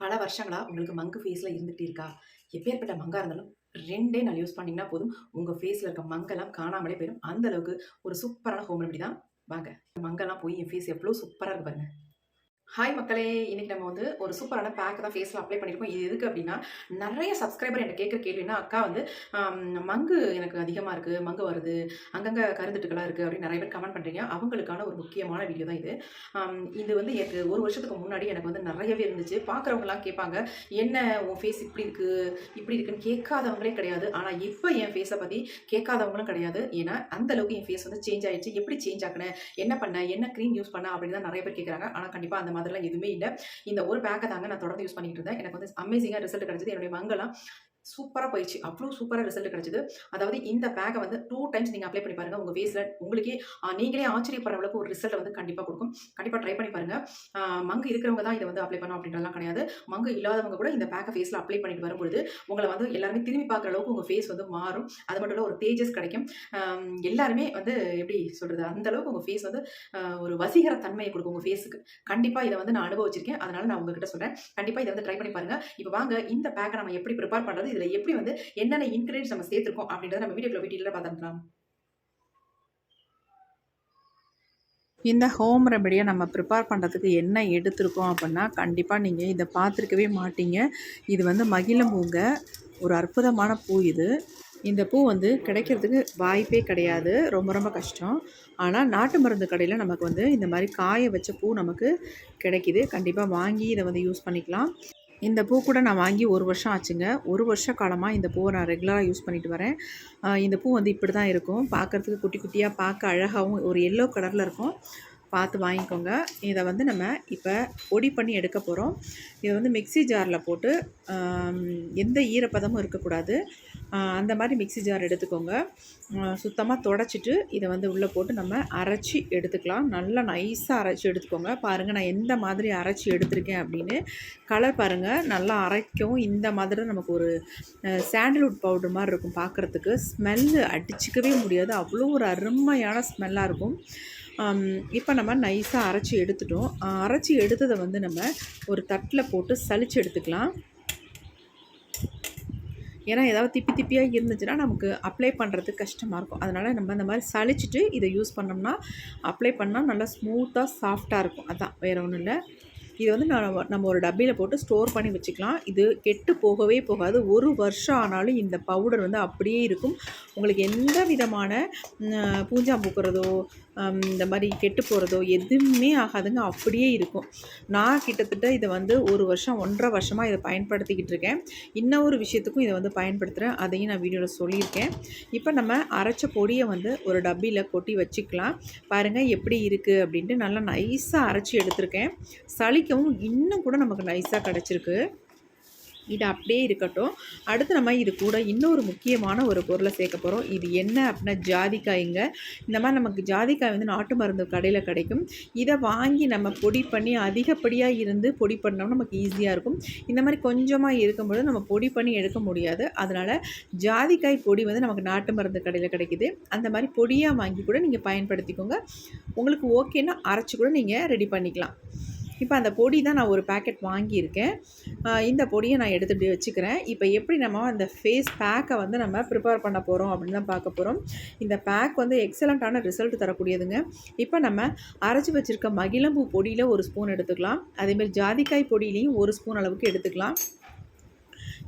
பல வருஷங்களா உங்களுக்கு மங்கு ஃபேஸில் இருந்துகிட்டே இருக்கா? எப்பேற்பட்ட மங்காக இருந்தாலும் ரெண்டே நாள் யூஸ் பண்ணிங்கன்னா போதும். உங்கள் ஃபேஸில் இருக்க மங்கெல்லாம் காணாமலே போயிடும். அந்தளவுக்கு ஒரு சூப்பரான ஹோம் ரெமெடி தான். வாங்க மங்கெல்லாம் போய் என் ஃபேஸ் எவ்வளோ சூப்பராக இருக்கு பாருங்கள் ஹாய் மக்களே இன்னைக்கு நம்ம வந்து ஒரு சூப்பரான பேக் தான் ஃபேஸில் அப்ளை பண்ணியிருக்கோம் இது எதுக்கு அப்படின்னா நிறைய சப்ஸ்கிரைபர் எனக்கு கேட்குற கேள்வினா அக்கா வந்து மங்கு எனக்கு அதிகமாக இருக்குது மங்கு வருது அங்கங்கே கருந்துட்டுக்கெல்லாம் இருக்குது அப்படின்னு நிறைய பேர் கமெண்ட் பண்ணுறீங்க அவங்களுக்கான ஒரு முக்கியமான வீடியோ தான் இது. இது வந்து எனக்கு ஒரு வருஷத்துக்கு முன்னாடி எனக்கு வந்து நிறையவே இருந்துச்சு. பார்க்குறவங்களாம் கேட்பாங்க என்ன உன் ஃபேஸ் இப்படி இருக்குது இப்படி இருக்குன்னு கேட்காதவங்களே கிடையாது. ஆனால் இப்போ என் ஃபேஸை பற்றி கேட்காதவங்களும் கிடையாது. ஏன்னா அந்த அளவுக்கு என் ஃபேஸ் வந்து சேஞ்ச் ஆகிடுச்சு எப்படி சேஞ்ச் ஆக்குனேன் என்ன பண்ண? என்ன க்ரீம் யூஸ் பண்ண? அப்படின்னு தான் நிறைய பேர் கேட்குறாங்க. ஆனால் கண்டிப்பாக அந்த மாதிரிலாம் எதுவுமே இல்லை. இந்த ஒரு பேக்கை தாங்க நான் தொடர்ந்து யூஸ் பண்ணிட்டு இருந்தேன். எனக்கு வந்து அமேசிங்காக ரிசல்ட் கிடைச்சது. என்னுடைய மங்கலாம் சூப்பராக போயிடுச்சு. அவ்வளோ சூப்பராக ரிசல்ட் கிடச்சிது. அதாவது இந்த பேக்கை வந்து டூ டைம்ஸ் நீங்கள் அப்ளை பண்ணி பாருங்கள் உங்கள் ஃபேஸில் உங்களுக்கே நீங்களே ஆச்சரியப்படுற அளவுக்கு ஒரு ரிசல்ட் வந்து கண்டிப்பாக கொடுக்கும். கண்டிப்பாக ட்ரை பண்ணி பாருங்கள் மங்கு இருக்கிறவங்க தான் இதை வந்து அப்ளை பண்ணோம் அப்படின்றலாம் கிடையாது. மங்கு இல்லாதவங்க கூட இந்த பேக்கை ஃபேஸில் அப்ளை பண்ணிட்டு வரும்பொழுது உங்களை வந்து எல்லாருமே திரும்பி பார்க்குற அளவுக்கு உங்கள் ஃபேஸ் வந்து மாறும். அது மட்டும் இல்லை ஒரு தேஜஸ் கிடைக்கும். எல்லாருமே வந்து எப்படி சொல்கிறது அந்த அளவுக்கு உங்கள் ஃபேஸ் வந்து ஒரு வசீகர தன்மையை கொடுக்கும் உங்கள் ஃபேஸுக்கு கண்டிப்பாக இதை வந்து நான் அனுபவிச்சிருக்கேன். அதனால் நான் உங்ககிட்ட சொல்கிறேன் கண்டிப்பாக இதை வந்து ட்ரை பண்ணி பாருங்கள் இப்போ வாங்க இந்த பேக்கை நம்ம எப்படி ப்ரிப்பேர் பண்ணுறது இதில் எப்படி வந்து என்னென்ன இன்க்ரீடியன்ஸ் நம்ம சேர்த்துருக்கோம் அப்படின்றத நம்ம வீடியோக்குள்ள வீட்டில் பார்த்துக்கலாம் இந்த ஹோம் ரெமடியை நம்ம ப்ரிப்பேர் பண்ணுறதுக்கு என்ன எடுத்திருக்கோம் அப்படின்னா கண்டிப்பாக நீங்கள் இதை பார்த்துருக்கவே மாட்டீங்க. இது வந்து மகிழம்பூங்க ஒரு அற்புதமான பூ இது. இந்த பூ வந்து கிடைக்கிறதுக்கு வாய்ப்பே கிடையாது. ரொம்ப ரொம்ப கஷ்டம். ஆனால் நாட்டு மருந்து கடையில் நமக்கு வந்து இந்த மாதிரி காய வச்ச பூ நமக்கு கிடைக்கிது. கண்டிப்பாக வாங்கி இதை வந்து யூஸ் பண்ணிக்கலாம். இந்த பூ கூட நான் வாங்கி ஒரு வருஷம் ஆச்சுங்க. ஒரு வருஷ காலமாக இந்த பூவை நான் ரெகுலராக யூஸ் பண்ணிட்டு வரேன். இந்த பூ வந்து இப்படி தான் இருக்கும். பார்க்குறதுக்கு குட்டி குட்டியாக பார்க்க அழகாகவும் ஒரு எல்லோ கலரில் இருக்கும். பார்த்து வாங்கிக்கோங்க. இதை வந்து நம்ம இப்போ பொடி பண்ணி எடுக்க போகிறோம் இதை வந்து மிக்ஸி ஜாரில் போட்டு எந்த ஈரப்பதமும் இருக்கக்கூடாது. அந்த மாதிரி மிக்ஸி ஜார் எடுத்துக்கோங்க. சுத்தமாக தொடச்சிட்டு இதை வந்து உள்ளே போட்டு நம்ம அரைச்சி எடுத்துக்கலாம். நல்லா நைஸாக அரைச்சி எடுத்துக்கோங்க. பாருங்கள் நான் எந்த மாதிரி அரைச்சி எடுத்திருக்கேன் அப்படின்னு. கலர் பாருங்கள் நல்லா அரைக்கும் இந்த மாதிரி நமக்கு ஒரு சாண்டல்வுட் பவுடர் மாதிரி இருக்கும் பார்க்குறதுக்கு ஸ்மெல்லு அடிச்சிக்கவே முடியாது. அவ்வளோ ஒரு அருமையான ஸ்மெல்லாக இருக்கும். இப்போ நம்ம நைஸாக அரைச்சி எடுத்துட்டோம். அரைச்சி எடுத்ததை வந்து நம்ம ஒரு தட்டில் போட்டு சளிச்சு எடுத்துக்கலாம். ஏன்னா ஏதாவது திப்பி திப்பியாக இருந்துச்சுன்னா நமக்கு அப்ளை பண்ணுறதுக்கு கஷ்டமாக இருக்கும். அதனால் நம்ம இந்த மாதிரி சலிச்சிட்டு இதை யூஸ் பண்ணோம்னா அப்ளை பண்ணால் நல்லா ஸ்மூத்தாக சாஃப்டாக இருக்கும். அதான் வேறு ஒன்றும் இல்லை. இது வந்து நம்ம நம்ம ஒரு டப்பியில் போட்டு ஸ்டோர் பண்ணி வச்சுக்கலாம். இது கெட்டு போகவே போகாது. ஒரு வருஷம் ஆனாலும் இந்த பவுடர் வந்து அப்படியே இருக்கும். உங்களுக்கு எந்த விதமான பூஞ்சா பூக்கிறதோ இந்த மாதிரி கெட்டு போகிறதோ எதுவுமே ஆகாதுங்க. அப்படியே இருக்கும். நான் கிட்டத்தட்ட இதை வந்து ஒரு வருஷம் ஒன்றரை வருஷமாக இதை பயன்படுத்திக்கிட்டு இருக்கேன். இன்னொரு விஷயத்துக்கும் இதை வந்து பயன்படுத்துகிறேன் அதையும் நான் வீடியோவில் சொல்லியிருக்கேன். இப்போ நம்ம அரைச்ச பொடியை வந்து ஒரு டப்பியில் கொட்டி வச்சுக்கலாம். பாருங்கள் எப்படி இருக்குது அப்படின்ட்டு நல்லா நைஸாக அரைச்சி எடுத்திருக்கேன். சளிக்கவும் இன்னும் கூட நமக்கு நைஸாக கிடச்சிருக்கு. இது அப்படியே இருக்கட்டும். அடுத்து நம்ம இது கூட இன்னொரு முக்கியமான ஒரு பொருளை சேர்க்க போகிறோம் இது என்ன அப்படின்னா ஜாதிக்காய்ங்க. இந்த மாதிரி நமக்கு ஜாதிக்காய் வந்து நாட்டு மருந்து கடையில் கிடைக்கும். இதை வாங்கி நம்ம பொடி பண்ணி அதிகப்படியாக இருந்து பொடி பண்ணோம்னா நமக்கு ஈஸியாக இருக்கும். இந்த மாதிரி கொஞ்சமாக இருக்கும்பொழுது நம்ம பொடி பண்ணி எடுக்க முடியாது. அதனால் ஜாதிக்காய் பொடி வந்து நமக்கு நாட்டு மருந்து கடையில் கிடைக்குது. அந்த மாதிரி பொடியாக வாங்கி கூட நீங்கள் பயன்படுத்திக்கோங்க. உங்களுக்கு ஓகேன்னா அரைச்சி கூட நீங்கள் ரெடி பண்ணிக்கலாம். இப்போ அந்த பொடி தான் நான் ஒரு பேக்கெட் வாங்கியிருக்கேன். இந்த பொடியை நான் எடுத்து இப்படி வச்சுக்கிறேன். இப்போ எப்படி நம்ம அந்த ஃபேஸ் பேக்கை வந்து நம்ம ப்ரிப்பேர் பண்ண போகிறோம் அப்படின்னு தான் பார்க்க போகிறோம் இந்த பேக் வந்து எக்ஸலண்ட்டான ரிசல்ட் தரக்கூடியதுங்க. இப்போ நம்ம அரைச்சி வச்சுருக்க மகிழம்பூ பொடியில் ஒரு ஸ்பூன் எடுத்துக்கலாம். அதேமாதிரி ஜாதிக்காய் பொடியிலையும் ஒரு ஸ்பூன் அளவுக்கு எடுத்துக்கலாம்.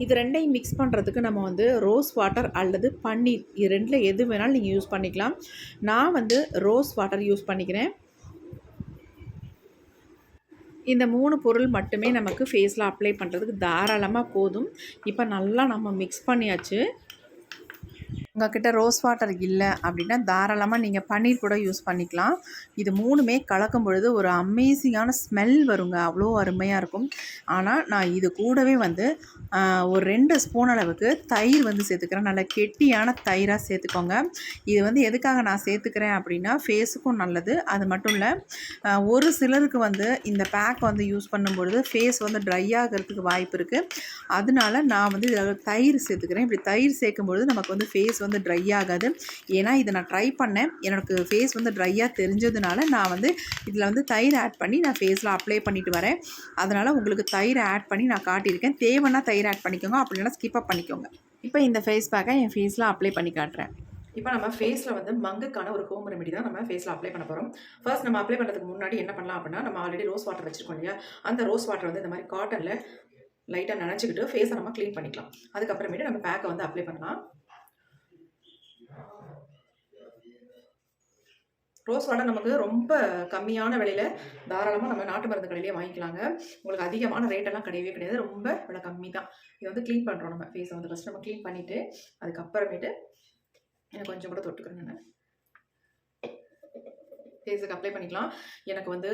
இது ரெண்டையும் மிக்ஸ் பண்ணுறதுக்கு நம்ம வந்து ரோஸ் வாட்டர் அல்லது பன்னீர் இது ரெண்டில் எது வேணாலும் நீங்கள் யூஸ் பண்ணிக்கலாம். நான் வந்து ரோஸ் வாட்டர் யூஸ் பண்ணிக்கிறேன். இந்த மூணு பொருள் மட்டுமே நமக்கு ஃபேஸில் அப்ளை பண்ணுறதுக்கு தாராளமாக போதும். இப்போ நல்லா நம்ம மிக்ஸ் பண்ணியாச்சு. உங்கள்கிட்ட ரோஸ் வாட்டர் இல்லை அப்படின்னா தாராளமாக நீங்கள் பன்னீர் கூட யூஸ் பண்ணிக்கலாம். இது மூணுமே கலக்கும் பொழுது ஒரு அமேசிங்கான ஸ்மெல் வருங்க. அவ்வளோ அருமையாக இருக்கும். ஆனால் நான் இது கூடவே வந்து ஒரு ரெண்டு ஸ்பூன் அளவுக்கு தயிர் வந்து சேர்த்துக்கிறேன். நல்லா கெட்டியான தயிராக சேர்த்துக்கோங்க. இது வந்து எதுக்காக நான் சேர்த்துக்கிறேன் அப்படின்னா ஃபேஸுக்கும் நல்லது. அது மட்டும் இல்லை ஒரு சிலருக்கு வந்து இந்த பேக் வந்து யூஸ் பண்ணும்பொழுது ஃபேஸ் வந்து ட்ரை ஆகிறதுக்கு வாய்ப்பு இருக்குது அதனால நான் வந்து இதில் தயிர் சேர்த்துக்கிறேன். இப்படி தயிர் சேர்க்கும்பொழுது நமக்கு வந்து ஃபேஸ் வந்து ட்ரை ஆகாது. ஏன்னா இதை நான் ட்ரை பண்ணேன். எனக்கு ஃபேஸ் வந்து ட்ரையாக தெரிஞ்சதுனால நான் வந்து இதில் வந்து தயிர் ஆட் பண்ணி நான் ஃபேஸில் அப்ளை பண்ணிட்டு வரேன். அதனால் உங்களுக்கு தயிர் ஆட் பண்ணி நான் காட்டியிருக்கேன். தேவைன்னா தயிர் ஆட் பண்ணிக்கோங்க. அப்படின்னா இல்லைனா அப் பண்ணிக்கோங்க. இப்போ இந்த ஃபேஸ் பேக்கை என் ஃபேஸில் அப்ளை பண்ணி காட்டுறேன். இப்போ நம்ம ஃபேஸில் வந்து மங்குக்கான ஒரு ஹோம் ரெமெடி தான் நம்ம ஃபேஸில் அப்ளை பண்ண போகிறோம் ஃபர்ஸ்ட் நம்ம அப்ளை பண்ணுறதுக்கு முன்னாடி என்ன பண்ணலாம் அப்படின்னா நம்ம ஆல்ரெடி ரோஸ் வாட்டர் வச்சிருக்கோம் இல்லையா? அந்த ரோஸ் வாட்டர் வந்து இந்த மாதிரி காட்டனில் லைட்டாக நினச்சிக்கிட்டு ஃபேஸை நம்ம க்ளீன் பண்ணிக்கலாம். அதுக்கப்புறமேட்டு நம்ம பேக்கை வந்து அப்ளை பண்ணலாம். ரோஸ் வாட்டர் நமக்கு ரொம்ப கம்மியான விலையில் தாராளமாக நம்ம நாட்டு மருந்து கடையிலே வாங்கிக்கலாங்க. உங்களுக்கு அதிகமான ரேட்டெல்லாம் கிடையவே கிடையாது. ரொம்ப விலை கம்மி தான் இதை வந்து க்ளீன் பண்ணுறோம் நம்ம. ஃபேஸை வந்து ஃபஸ்ட் நம்ம க்ளீன் பண்ணிவிட்டு அதுக்கப்புறமேட்டு எனக்கு கொஞ்சம் கூட தொட்டுக்கிறேன் நான். ஃபேஸுக்கு அப்ளை பண்ணிக்கலாம். எனக்கு வந்து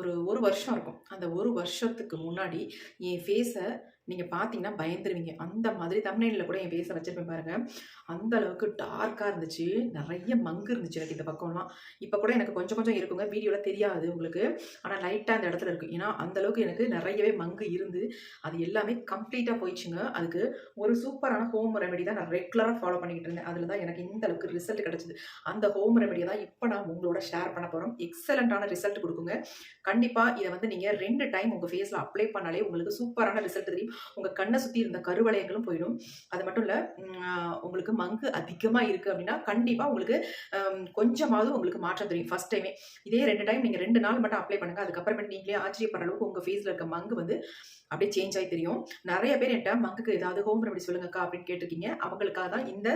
ஒரு ஒரு வருஷம் இருக்கும். அந்த ஒரு வருஷத்துக்கு முன்னாடி என் ஃபேஸை நீங்கள் பார்த்தீங்கன்னா பயந்துருவீங்க. அந்த மாதிரி தமிழ்நிலையில் கூட என் பேச வச்சிருப்பேன் பாருங்கள் அந்த அளவுக்கு டார்க்காக இருந்துச்சு. நிறைய மங்கு இருந்துச்சு எனக்கு இந்த பக்கம்லாம். இப்போ கூட எனக்கு கொஞ்சம் கொஞ்சம் இருக்குங்க. வீடியோவில் தெரியாது உங்களுக்கு. ஆனால் லைட்டாக அந்த இடத்துல இருக்கும் ஏன்னா அந்தளவுக்கு எனக்கு நிறையவே மங்கு இருந்து அது எல்லாமே கம்ப்ளீட்டாக போயிடுச்சுங்க. அதுக்கு ஒரு சூப்பரான ஹோம் ரெமெடி தான் நான் ரெகுலராக ஃபாலோ பண்ணிக்கிட்டு இருந்தேன். அதில் தான் எனக்கு இந்த அளவுக்கு ரிசல்ட் கிடச்சிது. அந்த ஹோம் ரெமெடியை தான் இப்போ நான் உங்களோட ஷேர் பண்ண போகிறோம் எக்ஸலண்ட்டான ரிசல்ட் கொடுக்குங்க. கண்டிப்பாக இதை வந்து நீங்கள் ரெண்டு டைம் உங்கள் ஃபேஸில் அப்ளை பண்ணாலே உங்களுக்கு சூப்பரான ரிசல்ட் தெரியும். உங்கள் கண்ணை சுற்றி இருந்த கருவளையங்களும் போயிடும். அது மட்டும் இல்லை உங்களுக்கு மங்கு அதிகமாக இருக்குது அப்படின்னா கண்டிப்பாக உங்களுக்கு கொஞ்சமாவது உங்களுக்கு மாற்றம் தெரியும். ஃபஸ்ட் டைமே இதே ரெண்டு டைம் நீங்கள் ரெண்டு நாள் மட்டும் அப்ளை பண்ணுங்கள் அதுக்கப்புறமேட்டு நீங்களே ஆச்சரியப்படுற அளவுக்கு உங்கள் ஃபேஸில் இருக்க மங்கு வந்து அப்படியே சேஞ்ச் ஆகி தெரியும். நிறைய பேர் என்கிட்ட மங்குக்கு ஏதாவது ஹோம் ரெமெடி சொல்லுங்கக்கா அப்படின்னு கேட்டிருக்கீங்க. அவங்களுக்காக தான் இந்த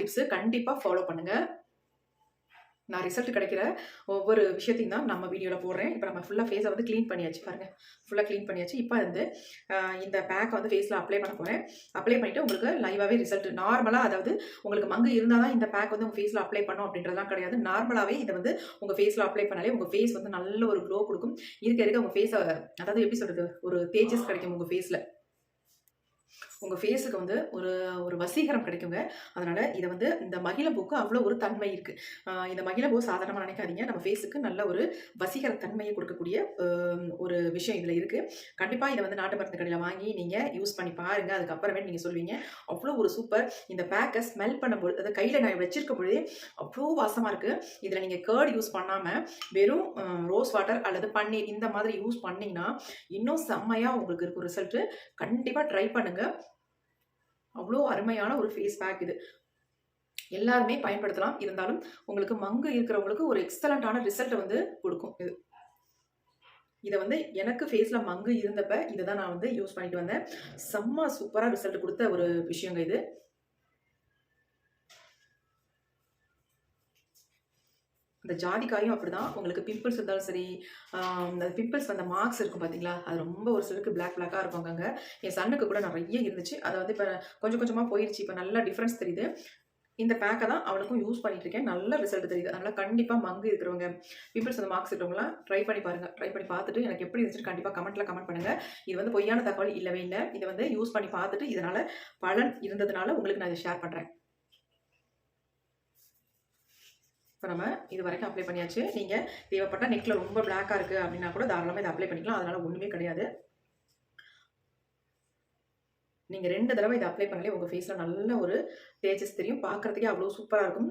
டிப்ஸு கண்டிப்பாக ஃபாலோ பண்ணுங்கள் நான் ரிசல்ட் கிடைக்கிற ஒவ்வொரு விஷயத்தையும் தான் நம்ம வீடியோவில் போடுறேன். இப்போ நம்ம ஃபுல்லாக ஃபேஸை வந்து க்ளீன் பண்ணியாச்சு பாருங்கள் ஃபுல்லாக க்ளீன் பண்ணியாச்சு. இப்போ வந்து இந்த பேக்கை வந்து ஃபேஸில் அப்ளை பண்ண போகிறேன் அப்ளை பண்ணிவிட்டு உங்களுக்கு லைவாகவே ரிசல்ட் நார்மலாக அதாவது உங்களுக்கு மங்கு இருந்தால் தான் இந்த பேக் வந்து உங்கள் ஃபேஸில் அப்ளை பண்ணும் அப்படின்றதெல்லாம் கிடையாது. நார்மலாகவே இதை வந்து உங்கள் ஃபேஸில் அப்ளை பண்ணாலே உங்கள் ஃபேஸ் வந்து நல்ல ஒரு க்ளோ கொடுக்கும். இருக்க இருக்க உங்கள் ஃபேஸை அதாவது எப்படி சொல்கிறது ஒரு தேஜஸ் கிடைக்கும் உங்கள் ஃபேஸில் உங்கள் ஃபேஸுக்கு வந்து ஒரு ஒரு வசீகரம் கிடைக்குங்க. அதனால் இதை வந்து இந்த மகிழப்பூக்கு அவ்வளோ ஒரு தன்மை இருக்குது இந்த மகிழப்பூ சாதாரணமாக நினைக்காதீங்க. நம்ம ஃபேஸுக்கு நல்ல ஒரு வசீகர தன்மையை கொடுக்கக்கூடிய ஒரு விஷயம் இதில் இருக்குது கண்டிப்பாக இதை வந்து நாட்டு மருந்து கடையில் வாங்கி நீங்கள் யூஸ் பண்ணி பாருங்கள் அதுக்கப்புறமே நீங்கள் சொல்வீங்க அவ்வளோ ஒரு சூப்பர் இந்த பேக்கை ஸ்மெல் பண்ணும்போது அதை கையில் நான் வச்சிருக்க பொழுதே அவ்வளோ வாசமாக இருக்குது இதில் நீங்கள் கேர்டு யூஸ் பண்ணாமல் வெறும் ரோஸ் வாட்டர் அல்லது பன்னீர் இந்த மாதிரி யூஸ் பண்ணிங்கன்னா இன்னும் செம்மையாக உங்களுக்கு இருக்கும் ரிசல்ட்டு கண்டிப்பாக ட்ரை பண்ணுங்கள் அவ்வளோ அருமையான ஒரு ஃபேஸ் பேக் இது. எல்லாருமே பயன்படுத்தலாம். இருந்தாலும் உங்களுக்கு மங்கு இருக்கிறவங்களுக்கு ஒரு எக்ஸலண்ட்டான ரிசல்ட்டை வந்து கொடுக்கும் இது. இதை வந்து எனக்கு ஃபேஸில் மங்கு இருந்தப்ப இதை தான் நான் வந்து யூஸ் பண்ணிட்டு வந்தேன். செம்ம சூப்பராக ரிசல்ட் கொடுத்த ஒரு விஷயங்க இது. இந்த ஜாதிக்காயும் அப்படிதான். உங்களுக்கு பிம்பிள்ஸ் இருந்தாலும் சரி அந்த பிம்பிள்ஸ் வந்த மார்க்ஸ் இருக்கும் பார்த்தீங்களா அது ரொம்ப ஒரு சிலருக்கு பிளாக் பிளாக்காக இருக்கும் அங்கங்க. என் சன்னுக்கு கூட நிறைய இருந்துச்சு. அதை வந்து இப்போ கொஞ்சம் கொஞ்சமாக போயிடுச்சு இப்போ நல்லா டிஃப்ரென்ஸ் தெரியுது. இந்த பேக்கை தான் அவளுக்கும் யூஸ் பண்ணிட்டு இருக்கேன். நல்ல ரிசல்ட் தெரியுது. அதனால் கண்டிப்பாக மங்கு இருக்கிறவங்க பிம்பிள்ஸ் அந்த மார்க்ஸ் இருக்கிறவங்களாம் ட்ரை பண்ணி பாருங்கள் ட்ரை பண்ணி பார்த்துட்டு எனக்கு எப்படி இருந்துச்சு கண்டிப்பாக கமெண்ட்டில் கமெண்ட் பண்ணுங்க. இது வந்து பொய்யான தகவல் இல்லவே இல்லை. இதை வந்து யூஸ் பண்ணி பார்த்துட்டு இதனால் பலன் இருந்ததுனால உங்களுக்கு நான் இதை ஷேர் பண்ணுறேன் இப்போ நம்ம இது வரைக்கும் அப்ளை பண்ணியாச்சு. நீங்கள் தேவைப்பட்ட நெக்கில் ரொம்ப பிளாக்காக இருக்குது அப்படின்னா கூட தாராளமாக இதை அப்ளை பண்ணிக்கலாம். அதனால் ஒன்றுமே கிடையாது. நீங்கள் ரெண்டு தடவை இதை அப்ளை பண்ணலே உங்கள் ஃபேஸில் நல்ல ஒரு தேஜஸ் தெரியும். பார்க்குறதுக்கே அவ்வளோ சூப்பராக இருக்கும்.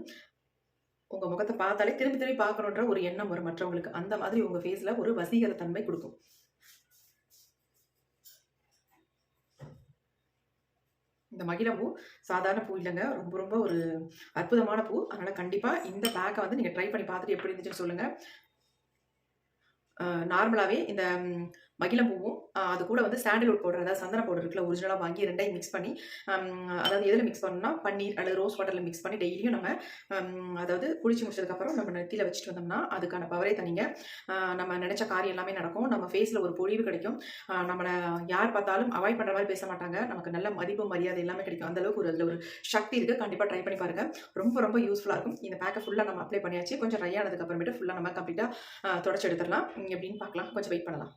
உங்கள் முகத்தை பார்த்தாலே திரும்பி திரும்பி பார்க்கணுன்ற ஒரு எண்ணம் வரும் மற்றவங்களுக்கு. அந்த மாதிரி உங்கள் ஃபேஸில் ஒரு வசீகர தன்மை கொடுக்கும். இந்த மகிழப்பூ சாதாரண பூ இல்லைங்க. ரொம்ப ரொம்ப ஒரு அற்புதமான பூ. அதனால் கண்டிப்பாக இந்த பேக்கை வந்து நீங்கள் ட்ரை பண்ணி பார்த்துட்டு எப்படி இருந்துச்சுன்னு சொல்லுங்கள் நார்மலாகவே இந்த மகிழம்பூவும் அது கூட வந்து சாண்டல்வுட் பவுடர் அதாவது சந்தன பவுடர் இருக்குல்ல ஒரிஜினலாக வாங்கி ரெண்டையும் மிக்ஸ் பண்ணி அதாவது எதில் மிக்ஸ் பண்ணணும்னா பன்னீர் அல்லது ரோஸ் வாட்டரில் மிக்ஸ் பண்ணி டெய்லியும் நம்ம அதாவது குளிச்சு முடிச்சதுக்கப்புறம் நம்ம நெத்தியில் வச்சுட்டு வந்தோம்னா அதுக்கான பவரே தனிங்க. நம்ம நினச்ச காரியம் எல்லாமே நடக்கும். நம்ம ஃபேஸில் ஒரு பொழிவு கிடைக்கும். நம்மளை யார் பார்த்தாலும் அவாய்ட் பண்ணுற மாதிரி பேச மாட்டாங்க. நமக்கு நல்ல மதிப்பு மரியாதை எல்லாமே கிடைக்கும். அந்தளவுக்கு ஒரு அதில் ஒரு சக்தி இருக்குது கண்டிப்பாக ட்ரை பண்ணி பாருங்கள் ரொம்ப ரொம்ப யூஸ்ஃபுல்லாக இருக்கும். இந்த பேக்கை ஃபுல்லாக நம்ம அப்ளை பண்ணியாச்சு. கொஞ்சம் ட்ரை ஆனதுக்கு அப்புறமேட்டு ஃபுல்லாக நம்ம கம்ப்ளீட்டாக தொடச்சி எடுத்துடலாம். எப்படின்னு பார்க்கலாம். கொஞ்சம் வெயிட் பண்ணலாம்.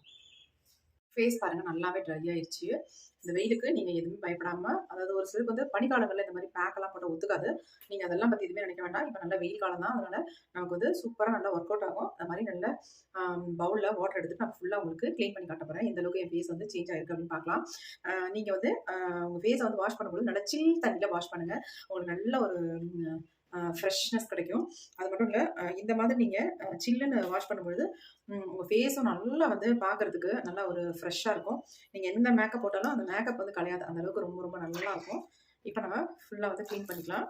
ஃபேஸ் பாருங்கள் நல்லாவே ட்ரை ஆயிடுச்சு இந்த வெயிலுக்கு நீங்கள் எதுவுமே பயப்படாமல் அதாவது ஒரு சிலருக்கு வந்து பனிக்காலங்களில் இந்த மாதிரி பேக்கெல்லாம் போட்டு ஒத்துக்காது. நீங்கள் அதெல்லாம் பற்றி எதுவுமே நினைக்க வேண்டாம். இப்போ நல்ல வெயில் காலம் தான். அதனால் நமக்கு வந்து சூப்பராக நல்லா ஒர்க் அவுட் ஆகும். அந்த மாதிரி நல்ல பவுலில் வாட்டர் எடுத்துட்டு நான் ஃபுல்லாக உங்களுக்கு க்ளீன் பண்ணி காட்ட போகிறேன் எந்த அளவுக்கு என் ஃபேஸ் வந்து சேஞ்ச் ஆயிருக்கு அப்படின்னு பார்க்கலாம். நீங்கள் வந்து உங்கள் ஃபேஸை வந்து வாஷ் பண்ணும்போது நல்லா சில் தண்ணியில் வாஷ் பண்ணுங்கள் உங்களுக்கு நல்ல ஒரு ஃப்ரெஷ்னஸ் கிடைக்கும். அது மட்டும் இல்லை இந்த மாதிரி நீங்கள் சில்லுன்னு வாஷ் பண்ணும்பொழுது உங்கள் ஃபேஸும் நல்லா வந்து பார்க்கறதுக்கு நல்லா ஒரு ஃப்ரெஷ்ஷாக இருக்கும். நீங்கள் எந்த மேக்கப் போட்டாலும் அந்த மேக்கப் வந்து கலையாது. அந்த அளவுக்கு ரொம்ப ரொம்ப நல்லா இருக்கும். இப்போ நம்ம ஃபுல்லாக வந்து க்ளீன் பண்ணிக்கலாம்.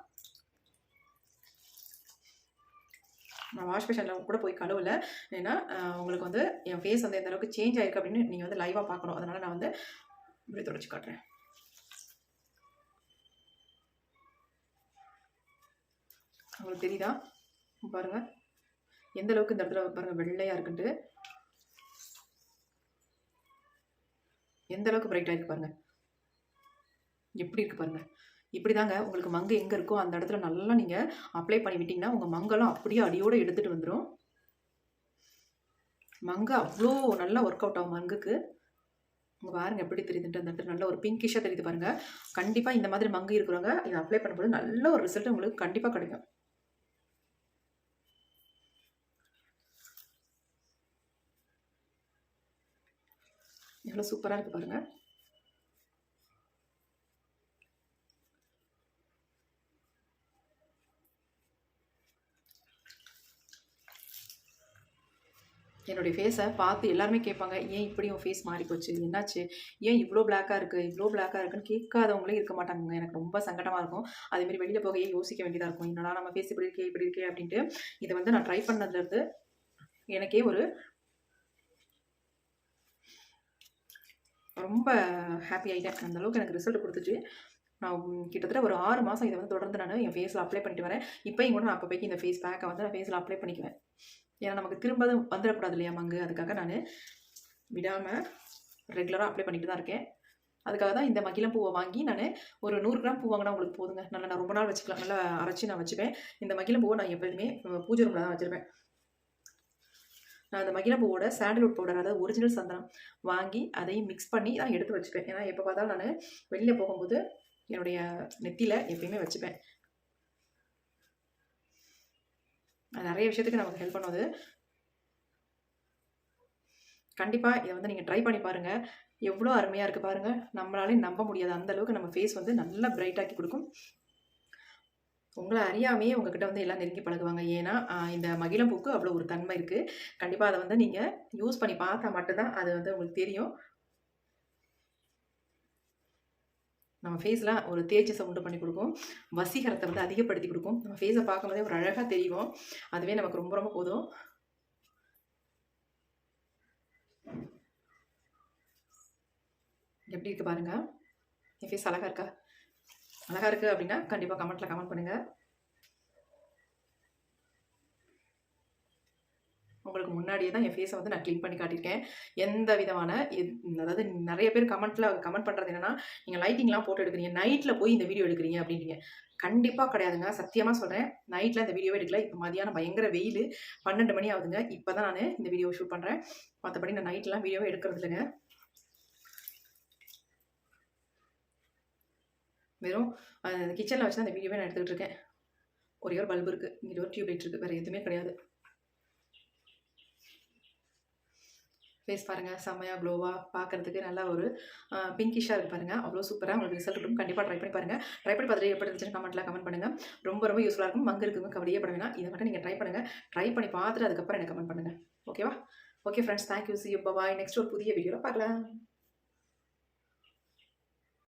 நான் வாஷ் மிஷினில் கூட போய் கழுவலை. ஏன்னா உங்களுக்கு வந்து என் ஃபேஸ் வந்து எந்த அளவுக்கு சேஞ்ச் ஆயிருக்கு அப்படின்னு நீங்கள் வந்து லைவாக பார்க்கணும். அதனால் நான் வந்து இப்படி தொடச்சி காட்டுறேன். உங்களுக்கு தெரியுதா? பாருங்கள் எந்த அளவுக்கு இந்த இடத்துல பாருங்கள் வெள்ளையாக இருக்குன்ட்டு. எந்த அளவுக்கு பிரைட்டாக இருக்கு பாருங்கள் எப்படி இருக்குது பாருங்கள் இப்படி தாங்க உங்களுக்கு மங்கு எங்கே இருக்கோ அந்த இடத்துல நல்லா நீங்கள் அப்ளை பண்ணி உங்கள் மங்கெல்லாம் அப்படியே அடியோடு எடுத்துகிட்டு வந்துடும் மங்கு அவ்வளோ நல்லா ஒர்க் அவுட் ஆகும் மங்குக்கு. உங்கள் பாருங்கள் எப்படி தெரியுதுன்ட்டு அந்த இடத்துல நல்ல ஒரு பிங்கிஷாக தெரியுது பாருங்கள் கண்டிப்பாக இந்த மாதிரி மங்கு இருக்கிறவங்க இதை அப்ளை பண்ணும்போது நல்ல ஒரு ரிசல்ட் உங்களுக்கு கண்டிப்பாக கிடைக்கும். எவ்வளோ சூப்பராக இருக்குது பாருங்கள் என்னுடைய ஃபேஸை பார்த்து எல்லாருமே கேட்பாங்க ஏன் இப்படி உன் ஃபேஸ் மாறி போச்சு என்னாச்சு? ஏன் இவ்வளோ பிளாக்காக இருக்குது இவ்வளோ பிளாக்காக இருக்குன்னு கேட்காதவங்களே இருக்க மாட்டாங்க எனக்கு ரொம்ப சங்கடமாக இருக்கும். அதேமாரி வெளியில் போகையே யோசிக்க வேண்டியதாக இருக்கும். என்னடா நம்ம ஃபேஸ் இப்படி இருக்கே இப்படி இருக்கே அப்படின்ட்டு இதை வந்து நான் ட்ரை பண்ணதுலேருந்து எனக்கே ஒரு ரொம்ப ஹாப்பி ஆகிட்டேன் அந்தளவுக்கு எனக்கு ரிசல்ட் கொடுத்துச்சு. நான் கிட்டத்தட்ட ஒரு ஆறு மாதம் இதை வந்து தொடர்ந்து நான் என் ஃபேஸில் அப்ளை பண்ணிட்டு வரேன். இப்போயும் கூட நான் அப்போப்பைக்கு இந்த ஃபேஸ் பேக்கை வந்து நான் ஃபேஸில் அப்ளை பண்ணிக்குவேன். ஏன்னா நமக்கு திரும்ப அது வந்துடக்கூடாது இல்லையா மங்கு? அதுக்காக நான் விடாமல் ரெகுலராக அப்ளை பண்ணிட்டு தான் இருக்கேன். அதுக்காக தான் இந்த மகிழம் பூவை வாங்கி நான் ஒரு நூறு கிராம் பூ வாங்கினா உங்களுக்கு போதுங்க. நல்லா நான் ரொம்ப நாள் வச்சுக்கலாம். நல்லா அரைச்சி நான் வச்சுப்பேன். இந்த மகிழம் பூவை நான் எப்போதுமே பூஜை ரூமில் தான் வச்சுருப்பேன். நான் அந்த மகிழ பூவோட சாண்டல்வுட் பவுடர் அதாவது ஒரிஜினல் சந்தனம் வாங்கி அதையும் மிக்ஸ் பண்ணி தான் எடுத்து வச்சுப்பேன். ஏன்னா எப்போ பார்த்தாலும் நான் வெளியில் போகும்போது என்னுடைய நெத்தியில் எப்பயுமே வச்சுப்பேன். அது நிறைய விஷயத்துக்கு நமக்கு ஹெல்ப் பண்ணுவது கண்டிப்பாக இதை வந்து நீங்கள் ட்ரை பண்ணி பாருங்கள் எவ்வளோ அருமையாக இருக்குது பாருங்கள் நம்மளாலே நம்ப முடியாது. அந்த அளவுக்கு நம்ம ஃபேஸ் வந்து நல்லா பிரைட் ஆக்கி கொடுக்கும். உங்களை அறியாமையே உங்ககிட்ட வந்து எல்லாம் நெருங்கி பழகுவாங்க. ஏன்னா இந்த மகிழம்பூக்கு அவ்வளோ ஒரு தன்மை இருக்குது கண்டிப்பாக அதை வந்து நீங்கள் யூஸ் பண்ணி பார்த்தா மட்டும்தான் அது வந்து உங்களுக்கு தெரியும். நம்ம ஃபேஸில் ஒரு தேஜஸை உண்டு பண்ணி கொடுக்கும். வசீகரத்தை வந்து அதிகப்படுத்தி கொடுக்கும். நம்ம ஃபேஸை பார்க்கும்போதே ஒரு அழகாக தெரியும். அதுவே நமக்கு ரொம்ப ரொம்ப போதும். எப்படி இருக்கு பாருங்க. என் ஃபேஸ் அழகா இருக்கா? அழகாக இருக்குது அப்படின்னா கண்டிப்பாக கமெண்ட்டில் கமெண்ட் பண்ணுங்கள் உங்களுக்கு முன்னாடியே தான் என் ஃபேஸை வந்து நான் க்ளீன் பண்ணி காட்டியிருக்கேன். எந்த விதமான அதாவது நிறைய பேர் கமெண்ட்டில் கமெண்ட் பண்ணுறது என்னென்னா நீங்கள் லைட்டிங்லாம் போட்டு எடுக்கிறீங்க நைட்டில் போய் இந்த வீடியோ எடுக்கிறீங்க அப்படின்றீங்க. கண்டிப்பாக கிடையாதுங்க. சத்தியமாக சொல்கிறேன் நைட்டில் இந்த வீடியோவே எடுக்கல. இப்போ மதியானம் பயங்கர வெயில். பன்னெண்டு மணி ஆகுதுங்க. இப்போ தான் நான் இந்த வீடியோ ஷூட் பண்ணுறேன் மற்றபடி நான் நைட்லாம் வீடியோவே எடுக்கிறது இல்லைங்க. வெறும் கிச்சனில் வச்சு தான் அந்த வீடியோவே நான் எடுத்துக்கிட்டு இருக்கேன். ஒரே ஒரு பல்பு இருக்குது இங்கே ஒரு டியூப் லைட் இருக்குது வேறு எதுவுமே கிடையாது. ஃபேஸ் பாருங்கள் செம்மையாக க்ளோவாக பார்க்கறதுக்கு நல்லா ஒரு பிங்கிஷாக இருக்குது பாருங்கள் அவ்வளோ சூப்பராக உங்களுக்கு ரிசல்ட் இருக்கும். கண்டிப்பாக ட்ரை பண்ணி பாருங்கள் ட்ரை பண்ணி பார்த்துட்டு எப்படி இருந்துச்சுன்னு கமெண்ட்டில் கமெண்ட் பண்ணுங்கள் ரொம்ப ரொம்ப யூஸ்ஃபுல்லாக இருக்கும். மங்கு இருக்குங்க கவலையே பட வேணாம். இதை மட்டும் நீங்கள் ட்ரை பண்ணுங்கள் ட்ரை பண்ணி பார்த்துட்டு அதுக்கப்புறம் எனக்கு கமெண்ட் பண்ணுங்கள் ஓகேவா okay friends thank you see you bye next ஒரு புதிய வீடியோவில் பார்க்கலாம்.